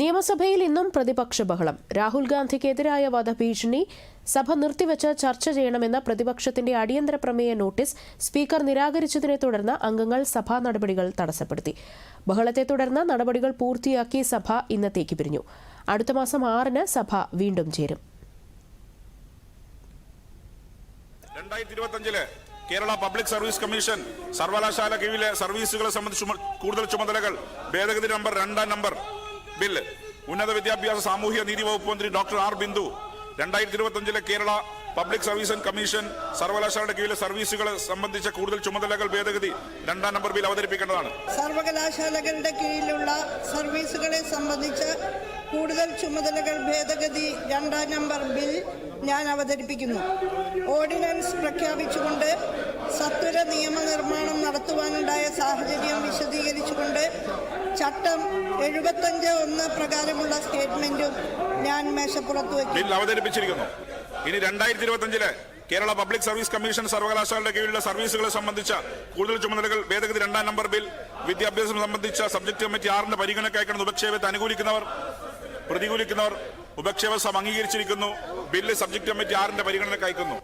നിയമസഭയിൽ ഇന്നും പ്രതിപക്ഷ ബഹളം. രാഹുൽ ഗാന്ധിക്കെതിരായ വധഭീഷണി. സഭ നിർത്തിവച്ച് ചർച്ച ചെയ്യണമെന്ന പ്രതിപക്ഷത്തിന്റെ അടിയന്തര പ്രമേയ നോട്ടീസ് സ്പീക്കർ നിരാകരിച്ചതിനെ തുടർന്ന് അംഗങ്ങൾ സഭാ നടപടികൾ തടസ്സപ്പെടുത്തി. ബഹളത്തെ തുടർന്ന് നടപടികൾ പൂർത്തിയാക്കി സഭ ഇന്നത്തേക്ക് പിരിഞ്ഞു. അടുത്ത മാസം ആറിന് സഭ വീണ്ടും ചേരും. കേരള പബ്ലിക് സർവീസ് കമ്മീഷൻ സർവകലാശാല കീഴിലെ സർവീസുകളെ സംബന്ധിച്ച് കൂടുതൽ ചുമതലകൾ. ഭേദഗതി നമ്പർ രണ്ടാം നമ്പർ. ബില്ല്. ഉന്നത വിദ്യാഭ്യാസ സാമൂഹ്യ നീതി വകുപ്പ് മന്ത്രി ഡോക്ടർ ആർ ബിന്ദു. രണ്ടായിരത്തി ഇരുപത്തിയഞ്ചിലെ കേരള പബ്ലിക് സർവീസ് കമ്മീഷൻ സർവകലാശാലയുടെ കീഴിലെ സർവീസുകളെ സംബന്ധിച്ച കൂടുതൽ ചുമതലകൾ ഭേദഗതി രണ്ടാം നമ്പർ ബിൽ അവതരിപ്പിക്കേണ്ടതാണ്. സർവകലാശാലകളുടെ കീഴിലുള്ള സർവീസുകളെ സംബന്ധിച്ച് കൂടുതൽ ചുമതലകൾ ഭേദഗതി രണ്ടാം നമ്പർ ബിൽ ഞാൻ അവതരിപ്പിക്കുന്നു. ഓർഡിനൻസ് പ്രഖ്യാപിച്ചുകൊണ്ട് സത്വര നിയമനിർമ്മാണം നടത്തുവാനുണ്ടായ സാഹചര്യം വിശദീകരിച്ചുകൊണ്ട് ചട്ടം എഴുപത്തഞ്ച് ഒന്ന് പ്രകാരമുള്ള സ്റ്റേറ്റ്മെന്റും ഞാൻ മേശപ്പുറത്ത് വെച്ചു അവതരിപ്പിച്ചിരിക്കുന്നു. ഇനി രണ്ടായിരത്തി ഇരുപത്തഞ്ചിലെ കേരള പബ്ലിക് സർവീസ് കമ്മീഷൻ സർവകലാശാലയുടെ കീഴിലുള്ള സർവീസുകളെ സംബന്ധിച്ച കൂടുതൽ ചുമതലകൾ ഭേദഗതി രണ്ടാം നമ്പർ ബിൽ വിദ്യാഭ്യാസം സംബന്ധിച്ച സബ്ജക്ട് കമ്മിറ്റി ആറിന്റെ പരിഗണനയ്ക്ക് അയക്കുന്ന ഉപക്ഷേപത്തെ അനുകൂലിക്കുന്നവർ പ്രതികൂലിക്കുന്നവർ ഉപക്ഷേപ അംഗീകരിച്ചിരിക്കുന്നു. ബില്ല് സബ്ജക്ട് കമ്മിറ്റി ആറിന്റെ പരിഗണനയ്ക്ക് അയക്കുന്നു.